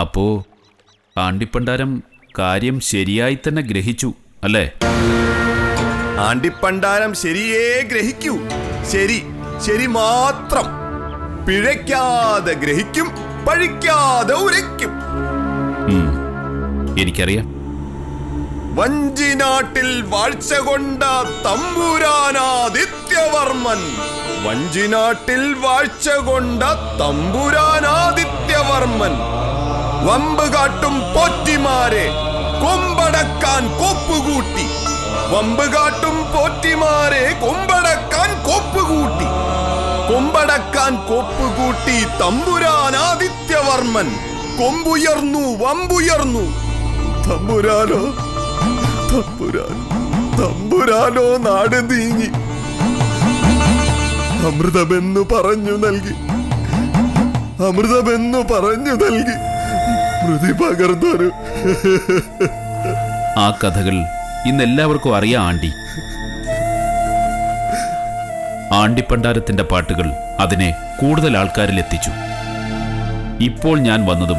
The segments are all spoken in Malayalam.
അപ്പോ ആണ്ടിപ്പണ്ടാരം കാര്യം ശരിയായി തന്നെ ഗ്രഹിച്ചു അല്ലേ? ആണ്ടിപ്പണ്ടാരം ശരിയേ ഗ്രഹിക്കൂ. ശരി ശരി മാത്രം. പിഴയ്ക്കാതെ ഗ്രഹിക്കും പഴിക്കാതെ ഉരയ്ക്കും. എനിക്കറിയാം. വഞ്ചിനാട്ടിൽ വാഴ്ച കൊണ്ട തമ്പുരാനാദിത്യവർമ്മൻ. വഞ്ചിനാട്ടിൽ വാഴ്ച കൊണ്ട തമ്പുരാനാദിത്യവർമ്മൻ. വമ്പ് കാട്ടും പോറ്റിമാരെ കൊമ്പടക്കാൻ കോപ്പുകൂട്ടി. വമ്പ് കാട്ടും പോറ്റിമാരെ കൊമ്പടക്കാൻ കോപ്പുകൂട്ടി. കൊമ്പടക്കാൻ തമ്പുരാൻ ആദിത്യവർമ്മൻ. കൊമ്പുയർന്നു വമ്പുയർന്നു. തമ്പുരാനോ തമ്പുരാൻ തമ്പുരാനോ നാട് നീങ്ങി. അമൃതമെന്നു പറഞ്ഞു നൽകി. അമൃതമെന്നു പറഞ്ഞു നൽകി. മൃതി പകർന്നൊരു ആ കഥകൾ ഇന്ന് എല്ലാവർക്കും അറിയാം ആണ്ടി ആണ്ടിപ്പണ്ടാരത്തിന്റെ പാട്ടുകൾ അതിനെ കൂടുതൽ ആൾക്കാരിൽ എത്തിച്ചു ഇപ്പോൾ ഞാൻ വന്നതും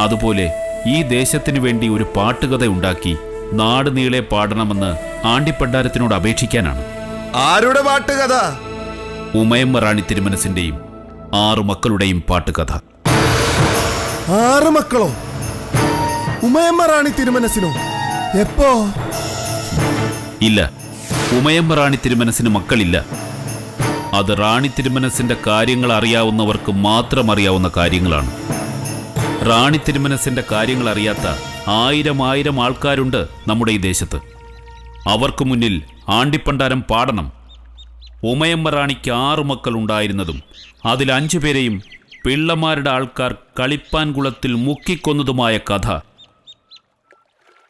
അതുപോലെ ഈ ദേശത്തിനു വേണ്ടി ഒരു പാട്ടുകഥ ഉണ്ടാക്കി നാട് നീളെ പാടണമെന്ന് ആണ്ടിപ്പണ്ടാരത്തിനോട് അപേക്ഷിക്കാനാണ്. ആരുടെ പാട്ടുകഥ? ഉമയമ്മ റാണി തിരുമനസിന്റെയും ആറു മക്കളുടെയും പാട്ടുകഥ. ആറ് മക്കളോ. ഉമയമ്മ റാണി തിരുമനസിനോ. എപ്പോ? ഇല്ല. ഉമയമ്മ റാണി തിരുമനസിന് മക്കളില്ല. അത് റാണി തിരുമനസിന്റെ കാര്യങ്ങൾ അറിയാവുന്നവർക്ക് മാത്രം അറിയാവുന്ന കാര്യങ്ങളാണ്. റാണി തിരുമനസിന്റെ കാര്യങ്ങൾ അറിയാത്ത ആയിരം ആയിരം ആൾക്കാരുണ്ട് നമ്മുടെ ഈ ദേശത്ത്. അവർക്ക് മുന്നിൽ ആണ്ടിപ്പണ്ടാരം പാടണം. ഉമയമ്മ റാണിക്ക് ആറു മക്കൾ ഉണ്ടായിരുന്നതും അതിൽ അഞ്ചു പേരെയും പിള്ളമാരുടെ ആൾക്കാർ കളിപ്പാൻ കുളത്തിൽ മുക്കിക്കൊന്നതുമായ കഥ.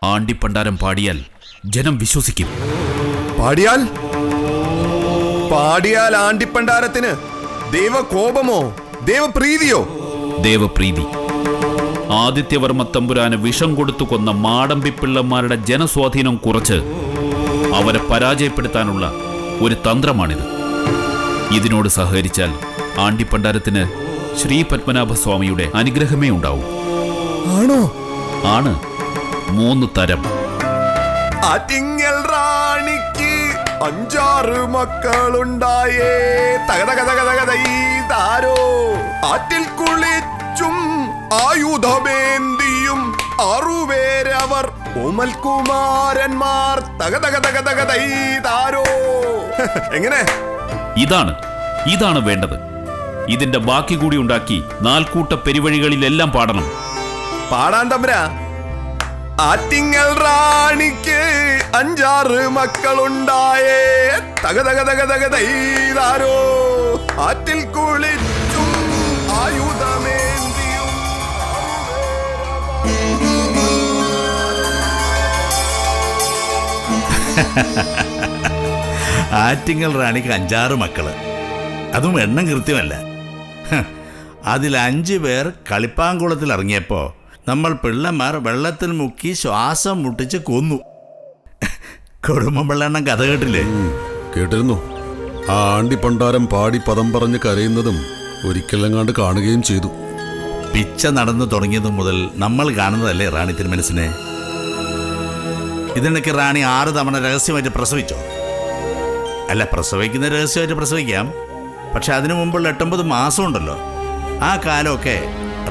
ആണ്ടിപ്പണ്ടാരം പാടിയാൽ ജനം വിശ്വസിക്കും. പാടിയാൽ? പാടിയാൽ ആണ്ടിപ്പണ്ടാരത്തിന് ദൈവകോപമോ? ദൈവപ്രീതിയോ? ദേവപ്രീതി. ആദിത്യവർമ്മ തമ്പുരാന് വിഷം കൊടുത്തു കൊന്ന മാടമ്പിപ്പിള്ളമാരുടെ ജനസ്വാധീനം കുറച്ച് അവരെ പരാജയപ്പെടുത്താനുള്ള ഒരു തന്ത്രമാണിത്. ഇതിനോട് സഹകരിച്ചാൽ ആണ്ടിപ്പണ്ടാരത്തിന് ശ്രീ പത്മനാഭ സ്വാമിയുടെ അനുഗ്രഹമേ ഉണ്ടാവൂ. ആണോ? ആണ്. മൂന്ന് തരം. അതിങ്ങൽ റാണിക്ക് അഞ്ചാറ് മക്കളുണ്ടായേ. തകതകതകതകതൈതാരോ ആറ്റിൽ കുളിച്ചും ആയുധമേന്തിയും ആറുപേരവർ ഉമൽകുമാരന്മാർ തകതകതകതകതൈതാരോ എങ്ങനെ? ഇതാണ് ഇതാണ് വേണ്ടത്. ഇതിന്റെ ബാക്കി കൂടി ഉണ്ടാക്കി നാൽക്കൂട്ട പെരുവഴികളിലെല്ലാം പാടണം. പാടാൻ തമ്പരാ. ആറ്റിങ്ങൽ റാണിക്ക് അഞ്ചാറ് മക്കളുണ്ടായേ. തക തക തക തക തൈതാരോ. ആറ്റിൽ കുളിച്ചും ആയുധമേന്തിയും. ആറ്റിങ്ങൽ റാണിക്ക് അഞ്ചാറ് മക്കൾ. അതും എണ്ണം കൃത്യമല്ല. അതിൽ അഞ്ച് പേർ കളിപ്പാങ്കുളത്തിൽ ഇറങ്ങിയപ്പോൾ നമ്മൾ പിള്ളമാർ വെള്ളത്തിൽ മുക്കി ശ്വാസം മുട്ടിച്ച് കൊന്നു. കുടുംബം വെള്ളെണ്ണം കഥ കേട്ടില്ലേ? കേട്ടിരുന്നു. ആ ആണ്ടിപ്പണ്ടാരം പാടി പദം പറഞ്ഞ് കരയുന്നതും ഒരിക്കലെങ്ങാണ്ട് കാണുകയും ചെയ്തു. പിച്ച നടന്നു തുടങ്ങിയതു മുതൽ നമ്മൾ കാണുന്നതല്ലേ റാണി തിരുമനസിനെ? ഇതിനൊക്കെ റാണി ആറ് തവണ രഹസ്യമായിട്ട് പ്രസവിച്ചോ? അല്ല പ്രസവിക്കുന്ന രഹസ്യമായിട്ട് പ്രസവിക്കാം. പക്ഷെ അതിനു മുമ്പുള്ള എട്ടൊമ്പത് മാസം ഉണ്ടല്ലോ ആ കാലമൊക്കെ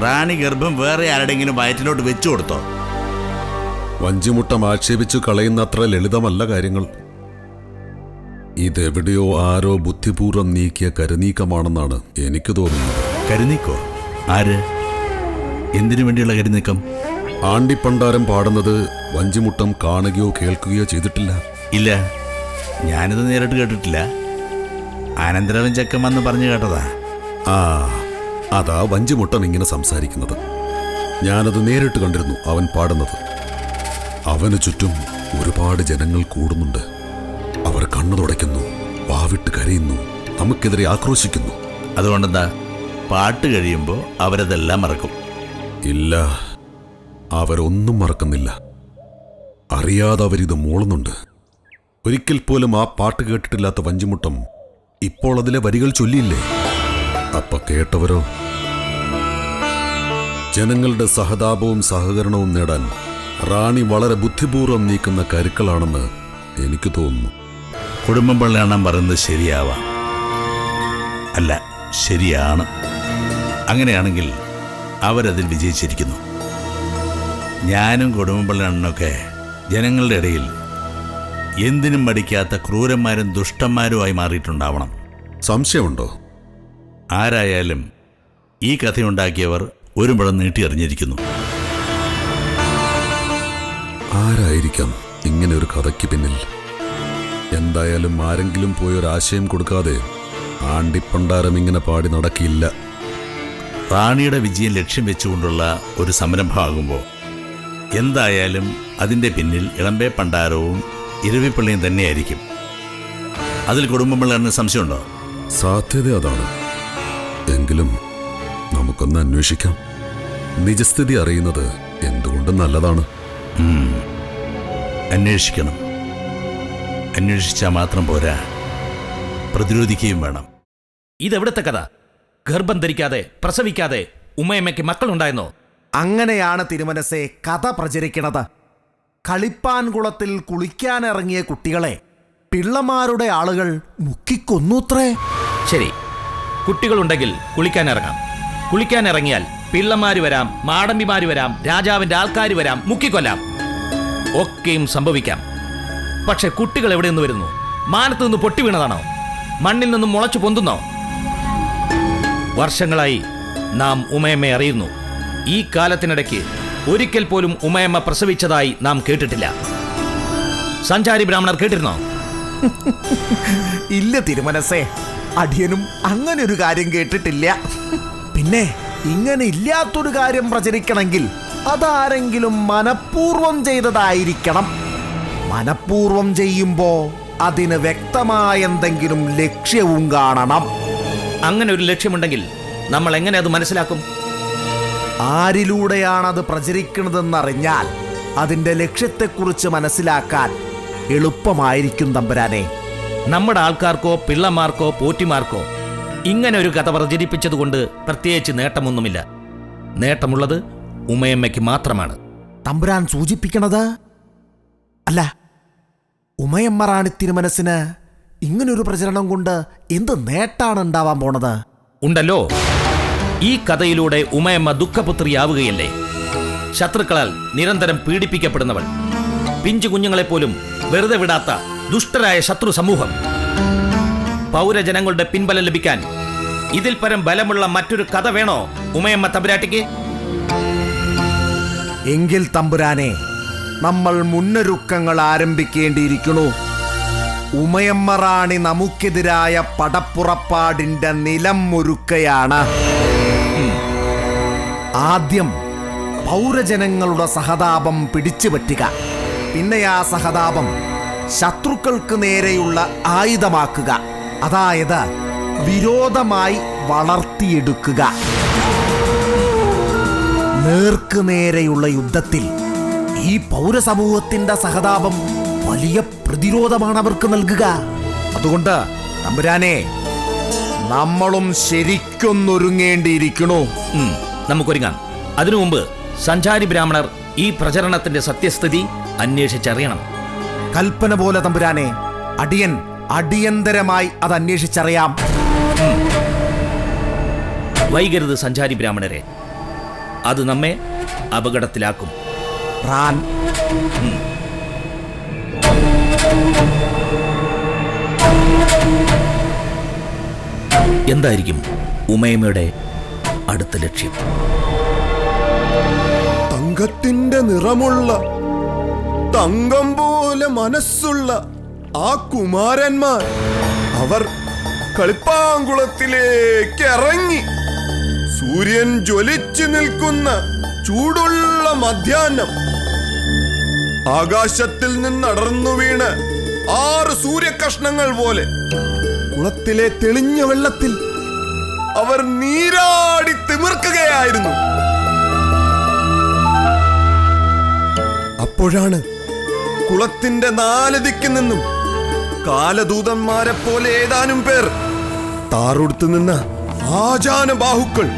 റാണി ഗർഭം വേറെ ആരുടെങ്കിലും വയറ്റിലോട്ട് വെച്ചു കൊടുത്തോ? വഞ്ചിമുട്ടം ആക്ഷേപിച്ചു കളയുന്ന അത്ര ലളിതമല്ല കാര്യങ്ങൾ. ഇതെവിടെയോ ആരോ ബുദ്ധിപൂർവം നീക്കിയ കരുനീക്കമാണെന്നാണ് എനിക്ക് തോന്നുന്നത്. കരുനീക്കോ? ആര്? എന്തിനു വേണ്ടിയുള്ള കരുനീക്കം? ആണ്ടിപ്പണ്ടാരം പാടുന്നത് വഞ്ചിമുട്ടം കാണുകയോ കേൾക്കുകയോ ചെയ്തിട്ടില്ല. ഇല്ല. ഞാനിത് നേരിട്ട് കേട്ടിട്ടില്ല. അനന്തരവൻ ചക്കം വന്ന് പറഞ്ഞു കേട്ടതാ. ആ അതാ വഞ്ചിമുട്ടൻ ഇങ്ങനെ സംസാരിക്കുന്നത്. ഞാനത് നേരിട്ട് കണ്ടിരുന്നു അവൻ പാടുന്നത്. അവന് ചുറ്റും ഒരുപാട് ജനങ്ങൾ കൂടുന്നുണ്ട്. അവർ കണ്ണു തുടയ്ക്കുന്നു വാവിട്ട് കരയുന്നു നമുക്കെതിരെ ആക്രോശിക്കുന്നു. അതുകൊണ്ടെന്താ? പാട്ട് കഴിയുമ്പോൾ അവരതെല്ലാം മറക്കും. ഇല്ല അവരൊന്നും മറക്കുന്നില്ല. അറിയാതെ അവരിത് മൂളുന്നുണ്ട്. ഒരിക്കൽ പോലും ആ പാട്ട് കേട്ടിട്ടില്ലാത്ത വഞ്ചിമുട്ടം ഇപ്പോൾ അതിലെ വരികൾ ചൊല്ലിയില്ലേ? അപ്പ കേട്ടവരോ? ജനങ്ങളുടെ സഹതാപവും സഹകരണവും നേടാൻ റാണി വളരെ ബുദ്ധിപൂർവം നീക്കുന്ന കരുക്കളാണെന്ന് എനിക്ക് തോന്നുന്നു. കുടുംബം പള്ളിയാണെന്ന് പറയുന്നത് ശരിയാവാം. അല്ല ശരിയാണ്. അങ്ങനെയാണെങ്കിൽ അവരതിൽ വിജയിച്ചിരിക്കുന്നു. ഞാനും കുടുംബം പള്ളിയാണെന്നൊക്കെ ജനങ്ങളുടെ ഇടയിൽ എന്തിനും മടിക്കാത്ത ക്രൂരന്മാരും ദുഷ്ടന്മാരുമായി മാറിയിട്ടുണ്ടാവണം. സംശയമുണ്ടോ? ആരായാലും ഈ കഥയുണ്ടാക്കിയവർ ഒരു മുഴം നീട്ടിയെറിഞ്ഞിരിക്കുന്നു. ആരായിരിക്കാം ഇങ്ങനെ ഒരു കഥയ്ക്ക് പിന്നിൽ? എന്തായാലും ആരെങ്കിലും പോയൊരാശയം കൊടുക്കാതെ ആണ്ടിപ്പണ്ടാരം ഇങ്ങനെ പാടി നടക്കില്ല. റാണിയുടെ വിജയം ലക്ഷ്യം വെച്ചുകൊണ്ടുള്ള ഒരു സംരംഭമാകുമ്പോൾ എന്തായാലും അതിന്റെ പിന്നിൽ ഇളമ്പേ പണ്ടാരവും ഇരവിപ്പള്ളിയും തന്നെയായിരിക്കും. അതിൽ കുടുംബമുള്ള സംശയമുണ്ടോ? സാധ്യത അതാണ്. എങ്കിലും നമുക്കൊന്ന് അന്വേഷിക്കാം. നിജസ്ഥിതി അറിയുന്നത് എന്തുകൊണ്ടും നല്ലതാണ്? അന്വേഷിക്കണം. അന്വേഷിച്ചാൽ മാത്രം പോരാ. പ്രതിരോധിക്കുകയും വേണം. ഇതെവിടത്തെ കഥ? ഗർഭം ധരിക്കാതെ പ്രസവിക്കാതെ ഉമ്മയമ്മയ്ക്ക് മക്കളുണ്ടായിരുന്നോ? അങ്ങനെയാണ് തിരുമനസെ കഥ പ്രചരിക്കണത്. കളിപ്പാൻകുളത്തിൽ കുളിക്കാനിറങ്ങിയ കുട്ടികളെ പിള്ളമാരുടെ ആളുകൾ മുക്കിക്കൊന്നൂത്രേ. ശരി. കുട്ടികളുണ്ടെങ്കിൽ കുളിക്കാനിറങ്ങാം. കുളിക്കാനിറങ്ങിയാൽ പിള്ളമാര് വരാം മാടമ്പിമാര് വരാം രാജാവിന്റെ ആൾക്കാർ വരാം മുക്കിക്കൊല്ലാം. ഒക്കെയും സംഭവിക്കാം. പക്ഷെ കുട്ടികൾ എവിടെ നിന്ന് വരുന്നു? മാനത്ത് നിന്ന് പൊട്ടി വീണതാണോ? മണ്ണിൽ നിന്നും മുളച്ചു പൊന്തുന്നോ? വർഷങ്ങളായി നാം ഉമയമ്മയെ അറിയുന്നു. ഈ കാലത്തിനിടയ്ക്ക് ഒരിക്കൽ പോലും ഉമയമ്മ പ്രസവിച്ചതായി നാം കേട്ടിട്ടില്ല. സഞ്ചാരി ബ്രാഹ്മണർ കേട്ടിരുന്നോ? ഇല്ല തിരുമനസേ. അടിയനും അങ്ങനെ ഒരു കാര്യം കേട്ടിട്ടില്ല. പിന്നെ ഇങ്ങനെ ഇല്ലാത്തൊരു കാര്യം പ്രചരിക്കണമെങ്കിൽ അതാരെങ്കിലും മനഃപൂർവം ചെയ്തതായിരിക്കണം. മനഃപൂർവം ചെയ്യുമ്പോ അതിന് വ്യക്തമായ എന്തെങ്കിലും ലക്ഷ്യവും കാണണം. അങ്ങനെ ഒരു ലക്ഷ്യമുണ്ടെങ്കിൽ നമ്മൾ എങ്ങനെ അത് മനസ്സിലാക്കും? ആരിലൂടെയാണത് പ്രചരിക്കുന്നതെന്നറിഞ്ഞാൽ അതിന്റെ ലക്ഷ്യത്തെക്കുറിച്ച് മനസ്സിലാക്കാൻ എളുപ്പമായിരിക്കും തമ്പുരാനെ. നമ്മുടെ ആൾക്കാർക്കോ പിള്ളമാർക്കോ പോറ്റിമാർക്കോ ഇങ്ങനെ ഒരു കഥ പ്രചരിപ്പിച്ചതുകൊണ്ട് പ്രത്യേകിച്ച് നേട്ടമൊന്നുമില്ല. നേട്ടമുള്ളത് ഉമയമ്മയ്ക്ക് മാത്രമാണ്. തമ്പുരാൻ സൂചിപ്പിക്കണത്? അല്ല ഉമയമ്മ റാണി തിരുമനസിന് ഇങ്ങനൊരു പ്രചരണം കൊണ്ട് എന്ത് നേട്ടാണ് ഉണ്ടാവാൻ പോണത്? ഉണ്ടല്ലോ. ഈ കഥയിലൂടെ ഉമയമ്മ ദുഃഖപുത്രിയാവുകയല്ലേ? ശത്രുക്കളാൽ നിരന്തരം പീഡിപ്പിക്കപ്പെടുന്നവൾ. പിഞ്ചു കുഞ്ഞുങ്ങളെപ്പോലും വെറുതെ വിടാത്ത ദുഷ്ടരായ ശത്രു സമൂഹം. പൗരജനങ്ങളുടെ പിൻബലം ലഭിക്കാൻ ഇതിൽ പരം ബലമുള്ള മറ്റൊരു കഥ വേണോ ഉമയമ്മ തമ്പുരാട്ടിക്ക്? എങ്കിൽ തമ്പുരാനെ നമ്മൾ മുന്നൊരുക്കങ്ങൾ ആരംഭിക്കേണ്ടിയിരിക്കണു ഉമയമ്മറാണി നമുക്കെതിരായ പടപ്പുറപ്പാടിന്റെ നിലം ഒരുക്കയാണ്. ആദ്യം പൗരജനങ്ങളുടെ സഹതാപം പിടിച്ചുപറ്റുക. പിന്നെ ആ സഹതാപം ശത്രുക്കൾക്ക് നേരെയുള്ള ആയുധമാക്കുക. അതായത് വിരോധമായി വളർത്തിയെടുക്കുക. നേർക്ക് നേരെയുള്ള യുദ്ധത്തിൽ ഈ പൗരസമൂഹത്തിന്റെ സഹതാപം വലിയ പ്രതിരോധമാണ് അവർക്ക് നൽകുക. അതുകൊണ്ട് തമ്പുരാനെ നമ്മളും ശരിക്കൊന്നൊരുങ്ങേണ്ടിയിരിക്കണു. നമുക്കൊരുങ്ങാം. അതിനു മുമ്പ് സഞ്ചാരി ബ്രാഹ്മണർ ഈ പ്രചരണത്തിന്റെ സത്യസ്ഥിതി അന്വേഷിച്ചറിയണം. കൽപ്പന പോലെ തമ്പുരാനെ അടിയൻ അടിയന്തരമായി അത് അന്വേഷിച്ചറിയാം. വൈകരുത് സഞ്ചാരി ബ്രാഹ്മണരെ. അത് നമ്മെ അപകടത്തിലാക്കും. റാൻ എന്തായിരിക്കും ഉമയമ്മയുടെ അടുത്ത ലക്ഷ്യം. തങ്കത്തിന്റെ നിറമുള്ള തങ്കം പോലെ മനസ്സുള്ള ആ കുമാരന്മാർ അവർ കളിപ്പാങ്കുളത്തിലേക്ക് ഇറങ്ങി. സൂര്യൻ ജ്വലിച്ചു നിൽക്കുന്ന ചൂടുള്ള മധ്യാഹ്നം. ആകാശത്തിൽ നിന്നടർന്നു വീണ് ആറ് സൂര്യകഷ്ണങ്ങൾ പോലെ കുളത്തിലെ തെളിഞ്ഞ വെള്ളത്തിൽ അവർ നീരാടി തിമിർക്കുകയായിരുന്നു. അപ്പോഴാണ് കുളത്തിന്റെ നാല് ദിക്കിൽ നിന്നും കാലദൂതന്മാരെ പോലെ ഏതാനും പേർ താറുടുത്തു നിന്ന് ആചാന ബാഹുക്കൾ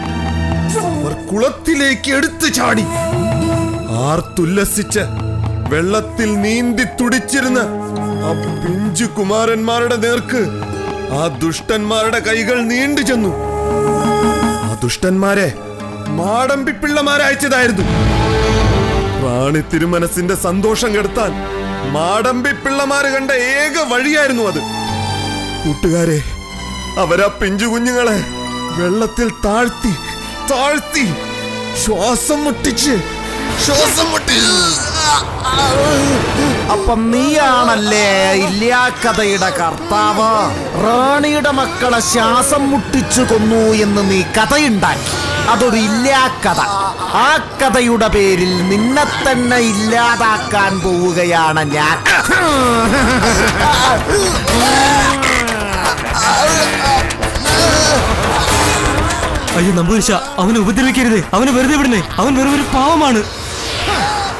അവർ കുളത്തിലേക്ക് എടുത്തു ചാടി. ആർത്തുല്ലസിച്ച് വെള്ളത്തിൽ നീന്തി തുടിച്ചിരുന്ന ആ പിഞ്ചു കുമാരന്മാരുടെ നേർക്ക് ആ ദുഷ്ടന്മാരുടെ കൈകൾ നീണ്ടു ചെന്നു ദുഷ്ടന്മാരെ മാടമ്പി പിള്ളമാരയച്ചതായിരുന്നു റാണി തിരുമനസിന്റെ സന്തോഷം കെടുത്താൻ മാടമ്പി പിള്ളമാര് കണ്ട ഏക വഴിയായിരുന്നു അത്. കൂട്ടുകാരെ അവരാ പിഞ്ചു കുഞ്ഞുങ്ങളെ വെള്ളത്തിൽ താഴ്ത്തി താഴ്ത്തി ശ്വാസം മുട്ടിച്ച് ശ്വാസം മുട്ടി അപ്പം നീയാണല്ലേ ഇല്ലാക്കഥയുടെ കർത്താവ്? റാണിയുടെ മക്കളെ ശ്വാസം മുട്ടിച്ചു കൊന്നു എന്ന് നീ കഥയുണ്ടാക്കി. അതൊരു ഇല്ലാക്കഥ ആ കഥയുടെ പേരിൽ നിന്നെ തന്നെ ഇല്ലാതാക്കാൻ പോവുകയാണ് ഞാൻ. അയ്യോ നമ്പൂരിശ അവനെ ഉപദ്രവിക്കരുത്. അവന് വെറുതെ വിടുന്നേ അവൻ വെറുതെ ഒരു പാവമാണ്.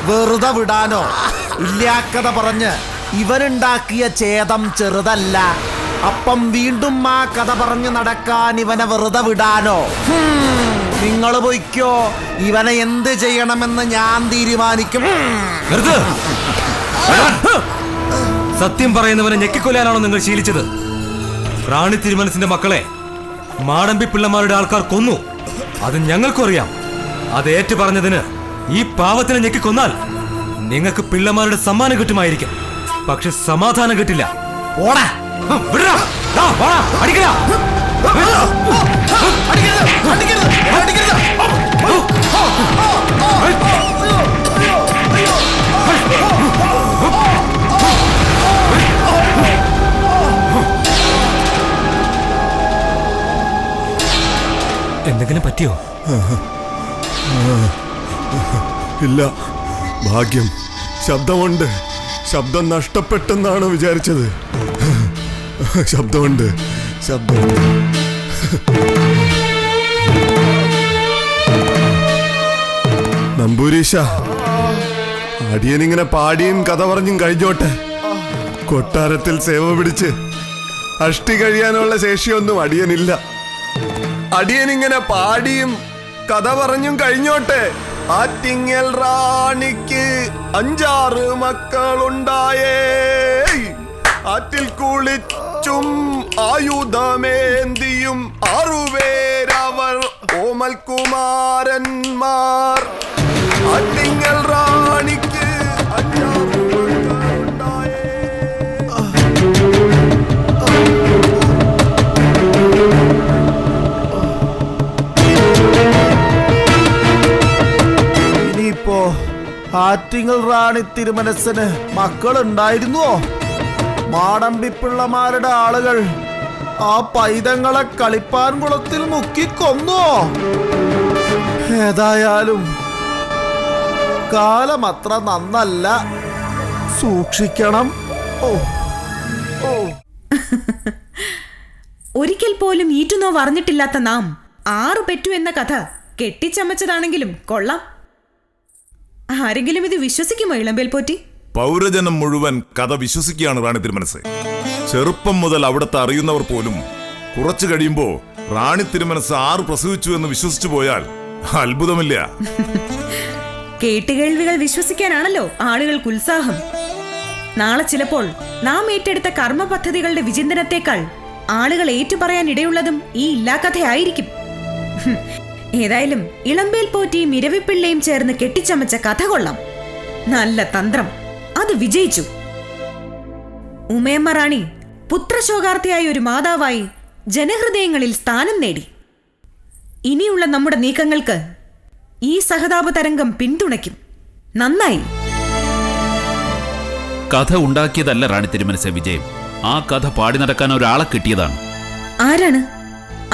വെറുതെ വിടാനോ? ഇല്ലാക്കഥ പറഞ്ഞ് ഇവനുണ്ടാക്കിയ ഛേദം ചെറുതല്ല. അപ്പം വീണ്ടും ആ കഥ പറഞ്ഞ് നടക്കാൻ ഇവനെ വെറുതെ വിടാനോ? നിങ്ങൾ പൊയ്ക്കോ. ഇവനെ എന്ത് ചെയ്യണമെന്ന് ഞാൻ തീരുമാനിക്കും. സത്യം പറയുന്നവനെ ഞെക്കിക്കൊല്ലാനാണോ നിങ്ങൾ ശീലിച്ചത്? റാണി തിരുമനസിന്റെ മക്കളെ മാടമ്പി പിള്ളമാരുടെ ആൾക്കാർ കൊന്നു. അത് ഞങ്ങൾക്കും അറിയാം. അത് ഏറ്റു പറഞ്ഞതിന് ഈ പാവത്തിനെ ഞെക്കിക്കൊന്നാൽ നിങ്ങൾക്ക് പിള്ളമാരുടെ സമ്മാനം കിട്ടുമായിരിക്കും. പക്ഷെ സമാധാനം കിട്ടില്ല. എന്തെങ്കിലും പറ്റിയോ? ഇല്ല. ഭാഗ്യം. ശബ്ദമുണ്ട്. ശബ്ദം നഷ്ടപ്പെട്ടെന്നാണ് വിചാരിച്ചത്. ശബ്ദമുണ്ട്. ശബ്ദമുണ്ട്. നമ്പൂരീശ അടിയനിങ്ങനെ പാടിയും കഥ പറഞ്ഞും കഴിഞ്ഞോട്ടെ. കൊട്ടാരത്തിൽ സേവ പിടിച്ച് അഷ്ടി കഴിയാനുള്ള ശേഷിയൊന്നും അടിയനില്ല. അടിയനിങ്ങനെ പാടിയും കഥ പറഞ്ഞും കഴിഞ്ഞോട്ടെ. ആറ്റിങ്ങൽ റാണിക്ക് അഞ്ചാറ് മക്കളുണ്ടായേ. ആറ്റിൽ കുളിച്ചും ആയുധമേന്തിയും ആറുപേരവർ ഓമൽ കുമാരന്മാർ ആറ്റിങ്ങൽ റാണി തിരുമനസ്സിന് മക്കളുണ്ടായിരുന്നുവോ മാടമ്പിപ്പിള്ളമാരുടെ ആളുകൾ ആ പൈതങ്ങളെ കളിപ്പാൻ കുളത്തിൽ മുക്കി കൊന്നുവോ ഏതായാലും കാലം അത്ര നന്നല്ല. സൂക്ഷിക്കണം. ഓ ഓ. ഒരിക്കൽ പോലും ഈറ്റുനോ അറിഞ്ഞിട്ടില്ലാത്ത നാം ആറു പെറ്റു എന്ന കഥ കെട്ടിച്ചമച്ചതാണെങ്കിലും കൊള്ളാം. ആരെങ്കിലും ഇത് വിശ്വസിക്കുമോ ഇളമ്പേൽ പോറ്റി? പൗരജനം മുഴുവൻ കഥ വിശ്വസിക്കുകയാണ് റാണി തിരുമനസ്. ചെറുപ്പം മുതൽ അവിടുത്തെ അറിയുന്നവർ പോലും കുറച്ചു കഴിയുമ്പോ റാണി തിരുമനസ് ആറ് പ്രസവിച്ചു എന്ന് വിശ്വസിച്ചു പോയാൽ അത്ഭുതമില്ല. കേട്ടുകേൾവികൾ വിശ്വസിക്കാനാണല്ലോ ആളുകൾക്ക് ഉത്സാഹം. നാളെ ചിലപ്പോൾ നാം ഏറ്റെടുത്ത കർമ്മ പദ്ധതികളുടെ വിചിന്തനത്തെക്കാൾ ആളുകൾ ഏറ്റുപറയാൻ ഇടയുള്ളതും ഈ ഇല്ലാക്കഥയായിരിക്കും ഹും. ഏതായാലും ഇളമ്പേൽ പോറ്റിയും ഇരവിപ്പിള്ളയും ചേർന്ന് കെട്ടിച്ചമച്ച കഥ കൊള്ളാം. നല്ല തന്ത്രം. അത് വിജയിച്ചു. ഉമയമ്മ റാണി പുത്രശോകാർത്ഥിയായ ഒരു മാതാവായി ജനഹൃദയങ്ങളിൽ സ്ഥാനം നേടി. ഇനിയുള്ള നമ്മുടെ നീക്കങ്ങൾക്ക് ഈ സഹതാപ തരംഗം പിന്തുണയ്ക്കും. നന്നായി. കഥ ഉണ്ടാക്കിയതല്ല റാണി തിരുമനസ വിജയം. ആ കഥ പാടി നടക്കാൻ ഒരാളെ കിട്ടിയതാണ്. ആരാണ്?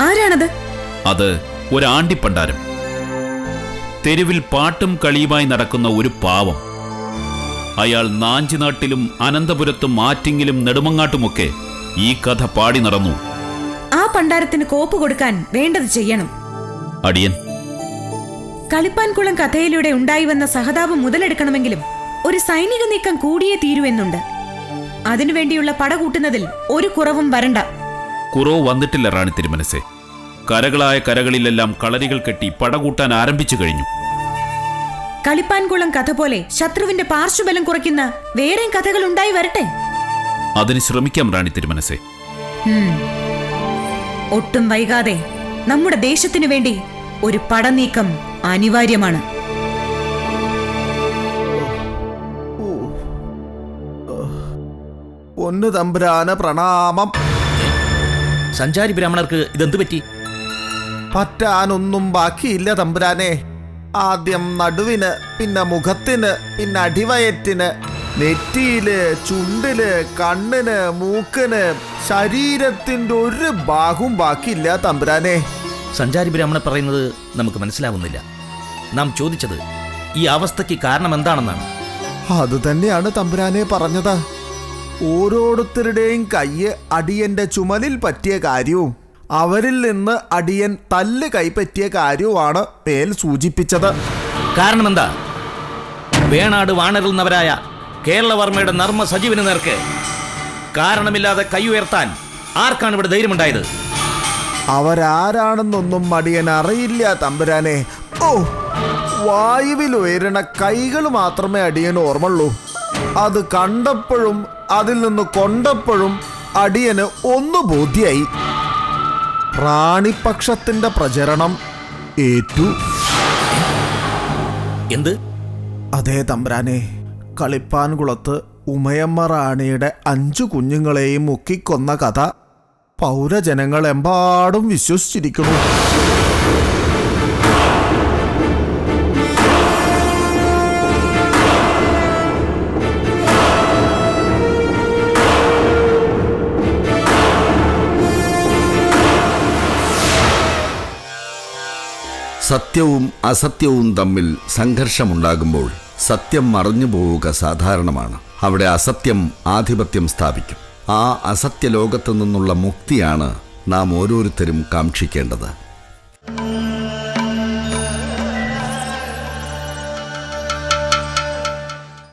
ആരാണത്? അത് ഒരാണ്ടിപ്പണ്ടാരം. തെരുവിൽ പാട്ടും കളിയുമായി നടക്കുന്ന ഒരു പാവം. അയാൾ നാഞ്ചിനാട്ടിലും അനന്തപുരത്തും ആറ്റിങ്ങിലും നെടുമങ്ങാട്ടുമൊക്കെ ഈ കഥ പാടി നടന്നു. ആ പണ്ടാരത്തിന് കോപ്പ് കൊടുക്കാൻ വേണ്ടത് ചെയ്യണം. അടിയൻ. കളിപ്പാൻകുളം കഥയിലൂടെ ഉണ്ടായി വന്ന സഹതാപം മുതലെടുക്കണമെങ്കിലും ഒരു സൈനിക നീക്കം കൂടിയേ തീരുവെന്നുണ്ട് അതിനുവേണ്ടിയുള്ള പട കൂട്ടുന്നതിൽ ഒരു കുറവും വരണ്ട. കുറവ് വന്നിട്ടില്ല റാണി തിരുമനസെ. കരകളായ കരകളിലെല്ലാം കളരികൾ കെട്ടി പടകൂട്ടാൻ ആരംഭിച്ചു കഴിഞ്ഞു. കളിപ്പാൻകുളം കഥ പോലെ ശത്രുവിന്റെ പാർശ്വബലം കുറയ്ക്കുന്ന വേറെയും കഥകൾ ഉണ്ടായി വരട്ടെ? അതിന് ശ്രമിക്കാം റാണി തിരുമനസേ. ഒട്ടും വൈകാതെ നമ്മുടെ ദേശത്തിനു വേണ്ടി ഒരു പടനീക്കം അനിവാര്യമാണ്. ഒന്ന് തമ്പുരാന പ്രണാമം. സഞ്ചാരി ബ്രാഹ്മണർക്ക് ഇതെന്ത് പറ്റി? പറ്റാനൊന്നും ബാക്കിയില്ല തമ്പുരാനെ. ആദ്യം നടുവിന് പിന്നെ മുഖത്തിന് പിന്നെ അടിവയറ്റിന് നെറ്റിയിൽ ചുണ്ടിൽ കണ്ണിന് മൂക്കിന് ശരീരത്തിന്റെ ഒരു ഭാഗവും ബാക്കിയില്ല തമ്പുരാനെ. സഞ്ചാരി ബ്രാഹ്മണ പറയുന്നത് നമുക്ക് മനസ്സിലാവുന്നില്ല. നാം ചോദിച്ചത് ഈ അവസ്ഥയ്ക്ക് കാരണം എന്താണെന്നാണ്. അത് തന്നെയാണ് തമ്പുരാനെ പറഞ്ഞത്. ഓരോരുത്തരുടെയും കയ്യ് അടിയന്റെ ചുമലിൽ പറ്റിയ കാര്യവും. അവരിൽ നിന്ന് അടിയൻ തല്ല് കൈപ്പറ്റിയ കാര്യവുമാണ് മേൽ സൂചിപ്പിച്ചത്. കാരണം എന്താ വേണാട് വാണരുന്നവരായ കേരളവർമ്മയുടെ നർമ്മ സജീവന് നേർക്ക് കാരണമില്ലാതെ കൈ ഉയർത്താൻ ആർക്കാണ് ഇവിടെ ധൈര്യമുണ്ടായത്? അവരാരാണെന്നൊന്നും മടിയൻ അറിയില്ല തമ്പുരാനെ. ഓ വായുവിൽ ഉയരണ കൈകൾ മാത്രമേ അടിയൻ ഓർമ്മയുള്ളൂ. അത് കണ്ടപ്പോഴും അതിൽ നിന്ന് കൊണ്ടപ്പോഴും അടിയന് ഒന്ന് ബോധ്യായി. പ്രാണിപക്ഷത്തിന്റെ പ്രചരണം ഏറ്റു. എന്ത്? അതേ തമ്പ്രാനെ കളിപ്പാൻകുളത്ത് ഉമയമ്മ റാണിയുടെ അഞ്ചു കുഞ്ഞുങ്ങളെയും മുക്കിക്കൊന്ന കഥ പൗരജനങ്ങൾ എമ്പാടും വിശ്വസിച്ചിരിക്കുന്നു. സത്യവും അസത്യവും തമ്മിൽ സംഘർഷമുണ്ടാകുമ്പോൾ സത്യം മറഞ്ഞു പോവുക സാധാരണമാണ്. അവിടെ അസത്യം ആധിപത്യം സ്ഥാപിക്കും. ആ അസത്യ ലോകത്തു നിന്നുള്ള മുക്തിയാണ് നാം ഓരോരുത്തരും കാക്ഷിക്കേണ്ടത്.